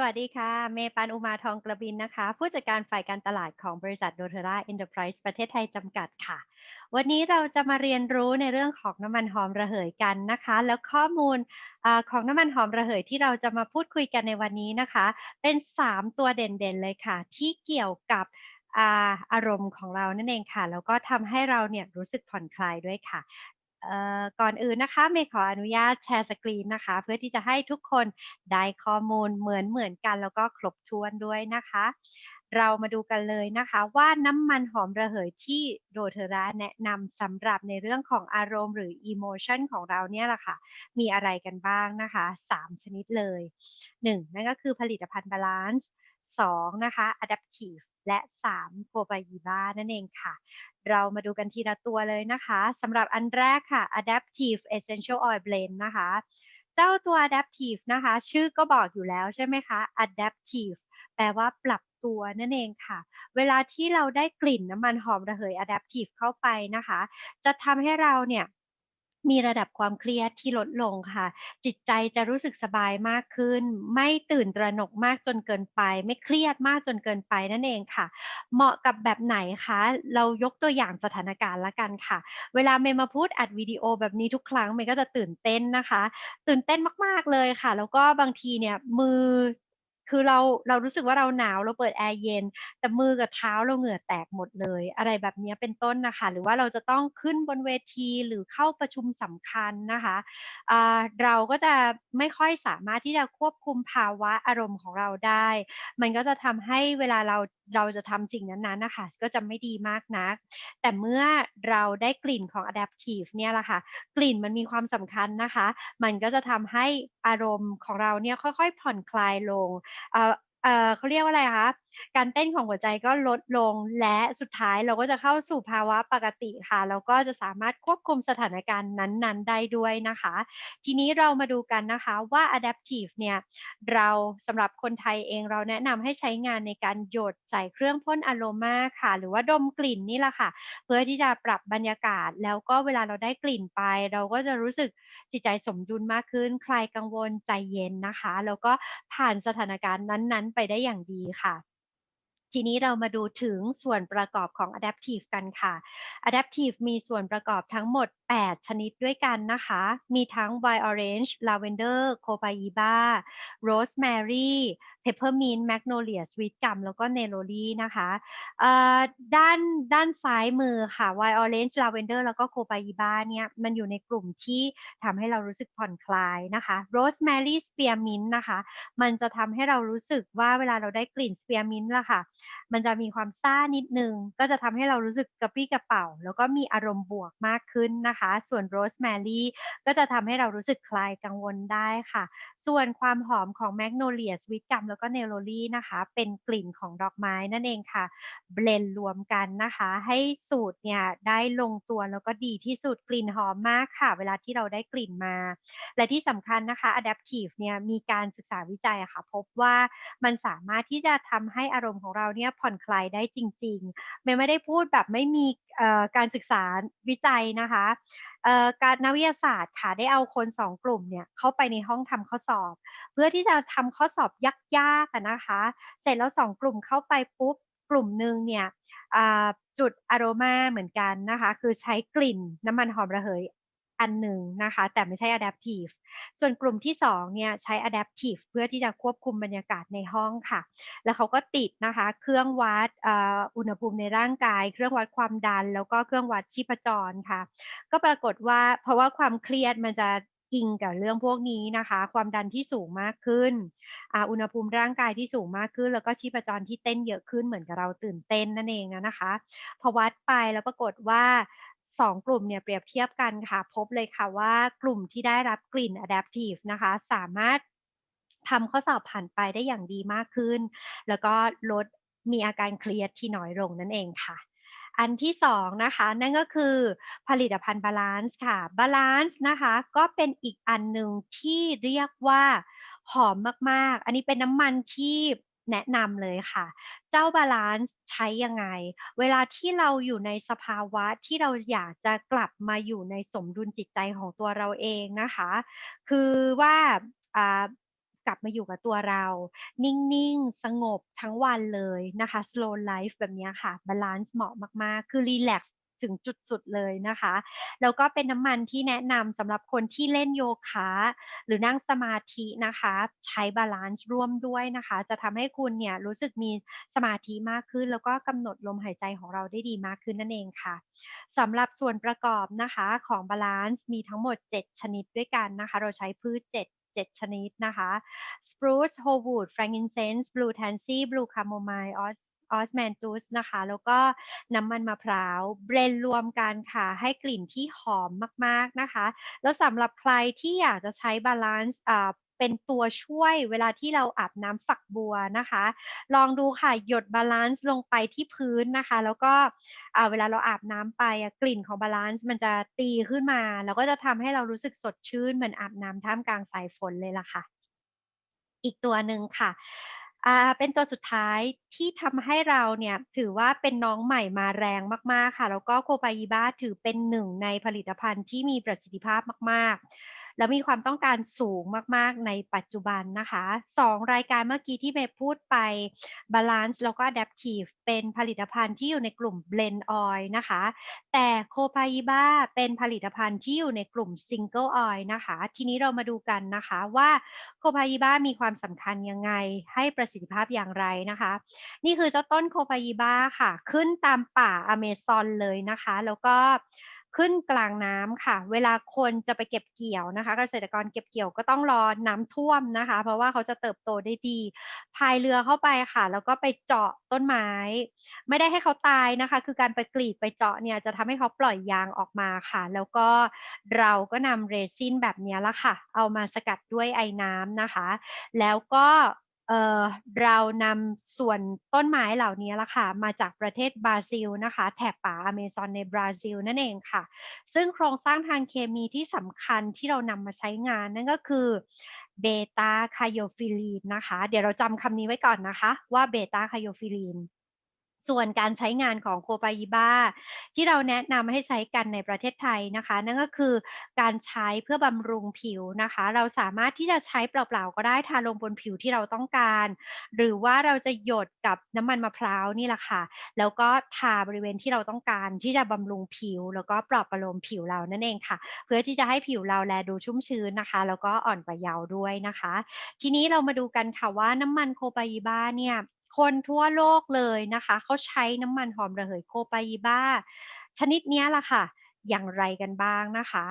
สวัสดีค่ะ เมย์ปานอุมาทองกระบินนะคะ ผู้จัดการฝ่ายการตลาดของบริษัทโดเทราเอ็นเตอร์ไพรส์ประเทศไทยจำกัดค่ะ วันนี้เราจะมาเรียนรู้ในเรื่องของน้ำมันหอมระเหยกันนะคะ แล้วข้อมูลอของน้ำมันหอมระเหยที่เราจะมาพูดคุยกันในวันนี้นะคะ เป็น 3 ตัวเด่นๆเลยค่ะ ที่เกี่ยวกับอารมณ์ของเรานั่นเองค่ะ แล้วก็ทำให้เราเนี่ยรู้สึกผ่อนคลายด้วยค่ะ ก่อนอื่นนะคะเมย์ขออนุญาตแชร์สกรีนนะคะ เพื่อที่จะให้ทุกคนได้ข้อมูลเหมือนเหมือนกัน แล้วก็ครบถ้วนด้วยนะคะ เรามาดูกันเลยนะคะว่าน้ำมันหอมระเหยที่โดเทราแนะนำสำหรับในเรื่องของอารมณ์หรือ emotion ของเราเนี่ยแหละค่ะ มีอะไรกันบ้างนะคะ 3 ชนิดเลย 1. นั่นก็คือผลิตภัณฑ์ balance 2. นะคะ adaptive และ3โ o บายีบานั่นเองค่ะ เรามาดูกันทีละตัวเลยนะคะสำหรับอันแรกค่ะ adaptive essential oil blend นะคะ เจ้าตัว adaptive นะคะ ชื่อก็บอกอยู่แล้วใช่ไหมคะ adaptive แปลว่าปรับตัวนั่นเองค่ะ เวลาที่เราได้กลิ่นน้ำมันหอมระเหย adaptive เข้าไปนะคะ จะทำให้เราเนี่ย มีระดับความเครียดที่ลดลงค่ะ จิตใจจะรู้สึกสบายมากขึ้น ไม่ตื่นตระหนกมากจนเกินไป ไม่เครียดมากจนเกินไปนั่นเองค่ะ เหมาะกับแบบไหนคะ เรายกตัวอย่างสถานการณ์ละกันค่ะ เวลาเมย์มาพูดอัดวิดีโอแบบนี้ทุกครั้งเมย์ก็จะตื่นเต้นนะคะ ตื่นเต้นมากๆเลยค่ะ แล้วก็บางทีเนี่ยมือ คือเราเรารู้สึกว่าเราหนาวเราเปิดแอร์เย็น แต่มือกับเท้าเราเหงื่อแตกหมดเลย อะไรแบบนี้เป็นต้นนะคะ หรือว่าเราจะต้องขึ้นบนเวทีหรือเข้าประชุมสำคัญนะคะะเราก็จะไม่ค่อยสามารถที่จะควบคุมภาวะอารมณ์ของเราได้ มันก็จะทำให้เวลาเรา เราจะทำสิ่งนั้นๆนะคะก็จะไม่ดีมากนัก แต่เมื่อเราได้กลิ่นของ adaptive เนี่ยแหละค่ะ กลิ่นมันมีความสำคัญนะคะ มันก็จะทำให้อารมณ์ของเราเนี่ยค่อยๆ ผ่อนคลายลง เออเออเขาเรียกว่าอะไรคะการเต้นของหัวใจก็ลดลงและสุดท้ายเราก็จะเข้าสู่ภาวะปกติค่ะ แล้วก็จะสามารถควบคุมสถานการณ์นั้น ๆ ได้ด้วยนะคะ ทีนี้เรามาดูกันนะคะว่า adaptive เนี่ยเราสำหรับคนไทยเองเราแนะนำให้ใช้งานในการหยดใส่เครื่องพ่นอโรมาค่ะ หรือว่าดมกลิ่นนี่แหละค่ะ เพื่อที่จะปรับบรรยากาศ แล้วก็เวลาเราได้กลิ่นไป เราก็จะรู้สึกจิตใจสมดุลมากขึ้นคลายกังวลใจเย็นนะคะ แล้วก็ผ่านสถานการณ์นั้น ๆ ไปได้อย่างดีค่ะ ทีนี้เรามาดูถึงส่วนประกอบของ Adaptive กันค่ะ Adaptive มีส่วนประกอบทั้งหมด 8 ชนิดด้วยกันนะคะ มีทั้ง Wild Orange Lavender Copaiba Rosemary Peppermint Magnolia Sweet Gum แล้วก็ Neroli นะคะด้านด้านซ้ายมือค่ะ Wild Orange Lavender แล้วก็ Copaiba เนี่ยมันอยู่ในกลุ่มที่ทำให้เรารู้สึกผ่อนคลายนะคะ Rosemary Spearmint นะคะ มันจะทำให้เรารู้สึกว่าเวลาเราได้กลิ่น Spearmint ล่ะค่ะ มันจะมีความซ่านิดนึง ก็จะทำให้เรารู้สึกกระปรี้กระเป๋า แล้วก็มีอารมณ์บวกมากขึ้นนะคะ ส่วนโรสแมรี่ก็จะทำให้เรารู้สึกคลายกังวลได้ค่ะ ส่วนความหอมของแมกโนเลียสวิตกัมแล้วก็เนโรลี่นะคะ เป็นกลิ่นของดอกไม้นั่นเองค่ะ เบลนรวมกันนะคะ ให้สูตรเนี่ยได้ลงตัวแล้วก็ดีที่สุดกลิ่นหอมมากค่ะ เวลาที่เราได้กลิ่นมา และที่สำคัญนะคะ Adaptive เนี่ยมีการศึกษาวิจัยะค่ะ พบว่ามันสามารถที่จะทำให้อารมณ์ของเราเนี่ยผ่อนคลายได้จริงๆไม่ไม่ได้พูดแบบไม่มีการศึกษาวิจัยนะคะ การนักวิทยาศาสตร์ค่ะได้เอาคนสองกลุ่มเนี่ยเข้าไปในห้องทำข้อสอบ เพื่อที่จะทำข้อสอบยากๆนะคะ เสร็จแล้วสองกลุ่มเข้าไปปุ๊บกลุ่มหนึ่งเนี่ยจุดอารมาเหมือนกันนะคะ คือใช้กลิ่นน้ำมันหอมระเหย อันหนึ่งนะคะ แต่ไม่ใช่ adaptive ส่วนกลุ่มที่2เนี่ยใช้ adaptive เพื่อที่จะควบคุมบรรยากาศในห้องค่ะ แล้วเขาก็ติดนะคะ เครื่องวัดอุณหภูมิในร่างกาย เครื่องวัดความดัน แล้วก็เครื่องวัดชีพจรค่ะ ก็ปรากฏว่าเพราะว่าความเครียดมันจะอิงกับเรื่องพวกนี้นะคะ ความดันที่สูงมากขึ้นอุณหภูมิร่างกายที่สูงมากขึ้น แล้วก็ชีพจรที่เต้นเยอะขึ้นเหมือนกับเราตื่นเต้นนั่นเองนะคะ พอวัดไปแล้วปรากฏว่า สองกลุ่มเนี่ยเปรียบเทียบกันค่ะ พบเลยค่ะว่ากลุ่มที่ได้รับกลิ่น adaptive นะคะ สามารถทำข้อสอบผ่านไปได้อย่างดีมากขึ้น แล้วก็ลดมีอาการเครียดที่น้อยลงนั่นเองค่ะ อันที่สองนะคะ นั่นก็คือผลิตภัณฑ์บาลานซ์ค่ะบาลานซ์นะคะก็เป็นอีกอันหนึ่งที่เรียกว่าหอมมาก ๆ อันนี้เป็นน้ำมันที่ แนะนำเลยค่ะ เจ้าบาลานซ์ใช้ยังไง เวลาที่เราอยู่ในสภาวะที่เราอยากจะกลับมาอยู่ในสมดุลจิตใจของตัวเราเองนะคะ คือว่ากลับมาอยู่กับตัวเรา นิ่ง ๆ สงบทั้งวันเลยนะคะ slow life แบบนี้ค่ะบาลานซ์เหมาะมาก ๆ คือรีแลกซ์ ถึงจุดสุดเลยนะคะ แล้วก็เป็นน้ำมันที่แนะนำสำหรับคนที่เล่นโยคะหรือนั่งสมาธินะคะ ใช้บาลานซ์ร่วมด้วยนะคะ จะทำให้คุณเนี่ยรู้สึกมีสมาธิมากขึ้น แล้วก็กำหนดลมหายใจของเราได้ดีมากขึ้นนั่นเองค่ะสำหรับส่วนประกอบนะคะของบาลานซ์มีทั้งหมด 7 ชนิดด้วยกันนะคะ เราใช้พืช 7 7 ชนิดนะคะ spruce whole wood frankincense blue tansy blue chamomile ออสแมนตูสนะคะ แล้วก็น้ำมันมะพร้าวเบรนรวมกันค่ะ ให้กลิ่นที่หอมมาก ๆ นะคะ แล้วสำหรับใครที่อยากจะใช้บาลานซ์เป็นตัวช่วยเวลาที่เราอาบน้ำฝักบัวนะคะ ลองดูค่ะ หยดบาลานซ์ลงไปที่พื้นนะคะ แล้วก็เวลาเราอาบน้ำไปกลิ่นของบาลานซ์มันจะตีขึ้นมา แล้วก็จะทำให้เรารู้สึกสดชื่นเหมือนอาบน้ำท่ามกลางสายฝนเลยล่ะค่ะ อีกตัวหนึ่งค่ะ เป็นตัวสุดท้ายที่ทำให้เราเนี่ยถือว่าเป็นน้องใหม่มาแรงมาก ๆ ค่ะ แล้วก็โคบายิบ้าถือเป็นหนึ่งในผลิตภัณฑ์ที่มีประสิทธิภาพมาก ๆ แล้วมีความต้องการสูงมาก ๆ ในปัจจุบันนะคะ2รายการเมื่อกี้ที่เมย์พูดไป Balance แล้วก็ Adaptive เป็นผลิตภัณฑ์ที่อยู่ในกลุ่ม Blend Oil นะคะ แต่ c o p a i b a เป็นผลิตภัณฑ์ที่อยู่ในกลุ่ม Single Oil นะคะ ทีนี้เรามาดูกันนะคะว่า c o p a i b a มีความสำคัญยังไง ให้ประสิทธิภาพอย่างไรนะคะ นี่คือเจ้าต้นโคปายิบ้าค่ะ ขึ้นตามป่าอเมซอนเลยนะคะ แล้วก็ ขึ้นกลางน้ำค่ะ เวลาคนจะไปเก็บเกี่ยวนะคะ เกษตรกรเก็บเกี่ยวก็ต้องรอน้ำท่วมนะคะ เพราะว่าเขาจะเติบโตได้ดีพายเรือเข้าไปค่ะ แล้วก็ไปเจาะต้นไม้ ไม่ได้ให้เขาตายนะคะ คือการไปกรีดไปเจาะเนี่ยจะทำให้เขาปล่อยยางออกมาค่ะ แล้วก็เราก็นำเรซินแบบนี้ละค่ะ เอามาสกัดด้วยไอ้น้ำนะคะ แล้วก็ เเรานำส่วนต้นไม้เหล่านี้ละค่ะมาจากประเทศบราซิลนะคะ แถบป่าอเมซอนในบราซิลนั่นเองค่ะ ซึ่งโครงสร้างทางเคมีที่สำคัญที่เรานำมาใช้งานนั่นก็คือเบต้าไคโยฟิลีนนะคะ เดี๋ยวเราจำคำนี้ไว้ก่อนนะคะ ว่าเบต้าไคโยฟิลีน ส่วนการใช้งานของโคปายิบ้าที่เราแนะนำให้ใช้กันในประเทศไทยนะคะ นั่นก็คือการใช้เพื่อบำรุงผิวนะคะ เราสามารถที่จะใช้เปล่าๆก็ได้ทาลงบนผิวที่เราต้องการ หรือว่าเราจะหยดกับน้ำมันมะพร้าวนี่แหละค่ะ แล้วก็ทาบริเวณที่เราต้องการที่จะบำรุงผิว แล้วก็ปลอบประโลมผิวเรานั่นเองค่ะ เพื่อที่จะให้ผิวเราแลดูชุ่มชื้นนะคะ แล้วก็อ่อนกว่าเยาว์ด้วยนะคะ ทีนี้เรามาดูกันค่ะว่าน้ำมันโคปายิบ้าเนี่ย คนทั่วโลกเลยนะคะ เขาใช้น้ำมันหอมระเหยโคปายิบ้า ชนิดนี้ล่ะค่ะ อย่างไรกันบ้างนะคะ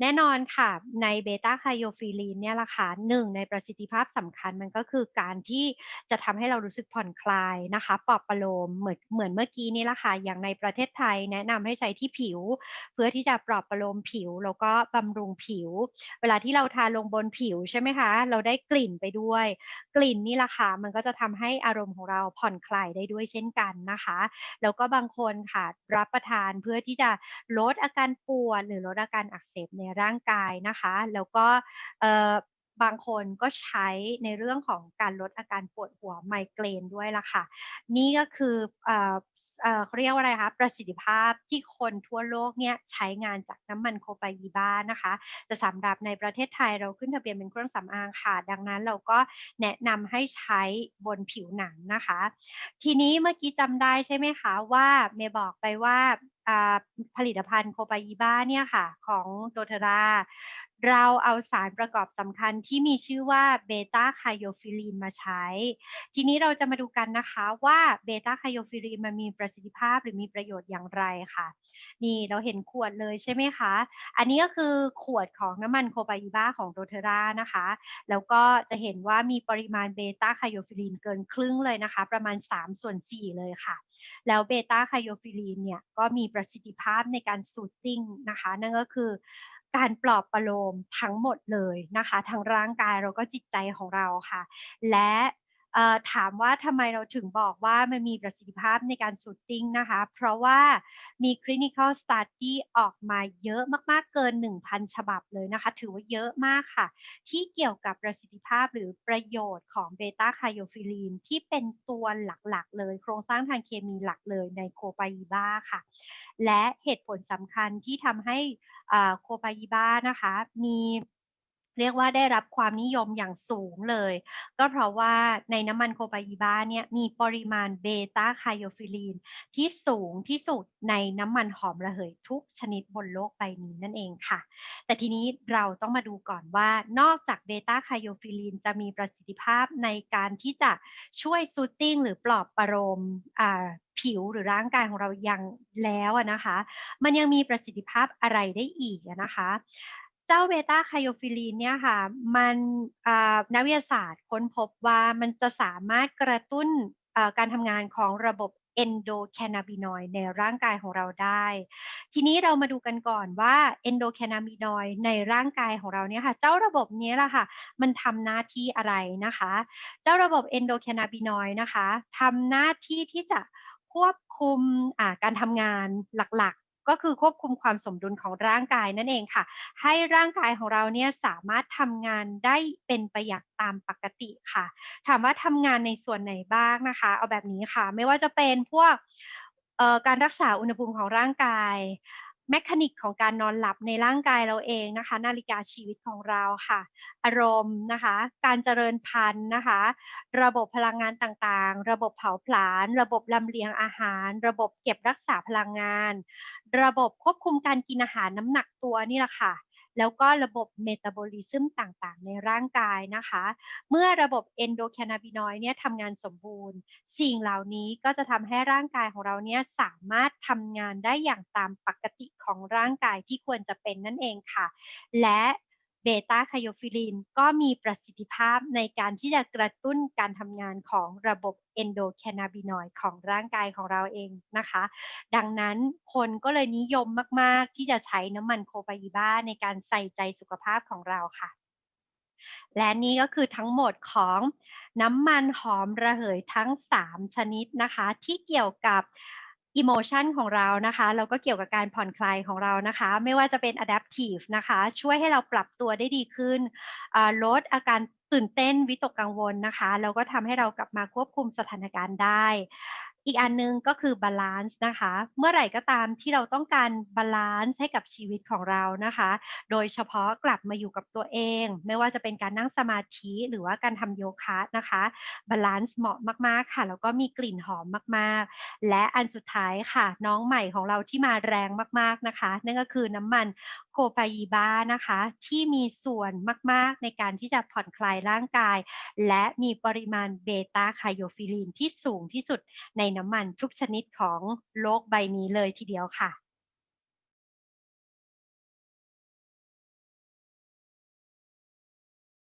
แน่นอนค่ะในเบต้าไคโอฟิลีนเนี่ยละค่ะหนึ่งในประสิทธิภาพสำคัญมันก็คือการที่จะทำให้เรารู้สึกผ่อนคลายนะคะปลอบประโลมเหมือนเหมือนเมื่อกี้นี่ละค่ะอย่างในประเทศไทยแนะนำให้ใช้ที่ผิว เพื่อที่จะปลอบประโลมผิว แล้วก็บำรุงผิว เวลาที่เราทาลงบนผิวใช่ไหมคะเราได้กลิ่นไปด้วย กลิ่นนี่ละค่ะมันก็จะทำให้อารมณ์ของเราผ่อนคลายได้ด้วยเช่นกันนะคะ แล้วก็บางคนค่ะรับประทานเพื่อที่จะลดอาการปวดหรือลดอาการอักเสบในร่างกายนะคะ แล้วก็บางคนก็ใช้ในเรื่องของการลดอาการปวดหัวไมเกรนด้วยล่ะค่ะ นี่ก็คือเขาเรียกว่าอะไรคะประสิทธิภาพที่คนทั่วโลกเนี่ยใช้งานจากน้ำมันโคปายีบ้านะคะแต่สำหรับในประเทศไทยเราขึ้นทะเบียนเป็นเครื่องสำอางค่ะ ดังนั้นเราก็แนะนำให้ใช้บนผิวหนังนะคะ ทีนี้เมื่อกี้จำได้ใช่ไหมคะว่าเมย์บอกไปว่า ผลิตภัณฑ์โคปายีบ้าเนี่ยค่ะของโดเทรา เราเอาสารประกอบสำคัญที่มีชื่อว่าเบต้าไคโอฟิลีนมาใช้ ทีนี้เราจะมาดูกันนะคะว่าเบต้าไคโอฟิลีนมันมีประสิทธิภาพหรือมีประโยชน์อย่างไรค่ะ นี่เราเห็นขวดเลยใช่ไหมคะ อันนี้ก็คือขวดของน้ำมันโคบายิบ้าของโดเทรานะคะ แล้วก็จะเห็นว่ามีปริมาณเบต้าไคโอฟิลีนเกินครึ่งเลยนะคะ ประมาณ3ส่วน4เลยค่ะ แล้วเบต้าไคโอฟิลีนเนี่ยก็มีประสิทธิภาพในการสูตติ้งนะคะ นั่นก็คือการปลอบประโลมทั้งหมดเลยนะคะ ทั้งร่างกายเราก็จิตใจของเราค่ะ และ ถามว่าทำไมเราถึงบอกว่ามันมีประสิทธิภาพในการสูตติ้งนะคะ เพราะว่ามี clinical study ออกมาเยอะมากๆเกิน 1,000 ฉบับเลยนะคะ ถือว่าเยอะมากค่ะ ที่เกี่ยวกับประสิทธิภาพหรือประโยชน์ของเบต้าไคโอฟิลีนที่เป็นตัวหลักๆ เลย โครงสร้างทางเคมีหลักเลยในโคปายิบ้าค่ะ และเหตุผลสำคัญที่ทำให้โคปายิบ้านะคะมี เรียกว่าได้รับความนิยมอย่างสูงเลย ก็เพราะว่าในน้ำมันโคบาอีบาเนี่ยมีปริมาณเบต้าไคโอฟิลีนที่สูงที่สุดในน้ำมันหอมระเหยทุกชนิดบนโลกใบนี้นั่นเองค่ะ แต่ทีนี้เราต้องมาดูก่อนว่านอกจากเบต้าไคโอฟิลีนจะมีประสิทธิภาพในการที่จะช่วยซูตติ้งหรือปลอบประโลมผิวหรือร่างกายของเรายังแล้วนะคะ มันยังมีประสิทธิภาพอะไรได้อีกนะคะ เจ้าเบต้าไคโอฟิลีนเนี่ยค่ะ มันนักวิทยาศาสตร์ค้นพบว่ามันจะสามารถกระตุ้นการทำงานของระบบเอนโดแคนาบินอยในร่างกายของเราได้ ทีนี้เรามาดูกันก่อนว่าเอนโดแคนาบินอยในร่างกายของเราเนี่ยค่ะ เจ้าระบบนี้แหละค่ะ มันทำหน้าที่อะไรนะคะ เจ้าระบบเอนโดแคนาบินอยนะคะทำหน้าที่ที่จะควบคุมการทำงานหลัก ก็คือควบคุมความสมดุลของร่างกายนั่นเองค่ะ ให้ร่างกายของเราเนี่ยสามารถทำงานได้เป็นไปอย่างตามปกติค่ะ ถามว่าทำงานในส่วนไหนบ้างนะคะ เอาแบบนี้ค่ะ ไม่ว่าจะเป็นพวกการรักษาอุณหภูมิของร่างกาย แมคานิกของการนอนหลับในร่างกายเราเองนะคะ นาฬิกาชีวิตของเราค่ะ อารมณ์นะคะ การเจริญพันธุ์นะคะ ระบบพลังงานต่างๆ ระบบเผาผลาญ ระบบลำเลียงอาหาร ระบบเก็บรักษาพลังงาน ระบบควบคุมการกินอาหารน้ำหนักตัวนี่แหละค่ะ แล้วก็ระบบเมตาบอลิซึมต่างๆ ในร่างกายนะคะ เมื่อระบบเอนโดแคนาบินอยด์เนี่ยทำงานสมบูรณ์ สิ่งเหล่านี้ก็จะทำให้ร่างกายของเราเนี่ยสามารถทำงานได้อย่างตามปกติของร่างกายที่ควรจะเป็นนั่นเองค่ะ และ เบต้าไคโอฟิลินก็มีประสิทธิภาพในการที่จะกระตุ้นการทำงานของระบบเอนโดแคนาบินอยด์ของร่างกายของเราเองนะคะ ดังนั้นคนก็เลยนิยมมาก ๆ ที่จะใช้น้ำมันโคบาอิบ้าในการใส่ใจสุขภาพของเราค่ะ และนี่ก็คือทั้งหมดของน้ำมันหอมระเหยทั้ง 3 ชนิดนะคะ ที่เกี่ยวกับ อิโมชันของเรานะคะแล้วก็เกี่ยวกับการผ่อนคลายของเรานะคะ ไม่ว่าจะเป็น adaptive นะคะ ช่วยให้เราปรับตัวได้ดีขึ้นลดอาการตื่นเต้นวิตกกังวลนะคะแล้วก็ทำให้เรากลับมาควบคุมสถานการณ์ได้ อีกอันนึงก็คือบาลานซ์นะคะ เมื่อไหร่ก็ตามที่เราต้องการบาลานซ์ให้กับชีวิตของเรานะคะ โดยเฉพาะกลับมาอยู่กับตัวเอง ไม่ว่าจะเป็นการนั่งสมาธิหรือว่าการทำโยคะนะคะบาลานซ์เหมาะมากๆค่ะ แล้วก็มีกลิ่นหอมมากๆ และอันสุดท้ายค่ะ น้องใหม่ของเราที่มาแรงมากๆนะคะ นั่นก็คือน้ำมันโคปายีบานะคะ ที่มีส่วนมากๆ ในการที่จะผ่อนคลายร่างกาย และมีปริมาณเบต้าไคโอฟิลินที่สูงที่สุดในน้ำมันทุกชนิดของโลกใบนี้เลยทีเดียวค่ะ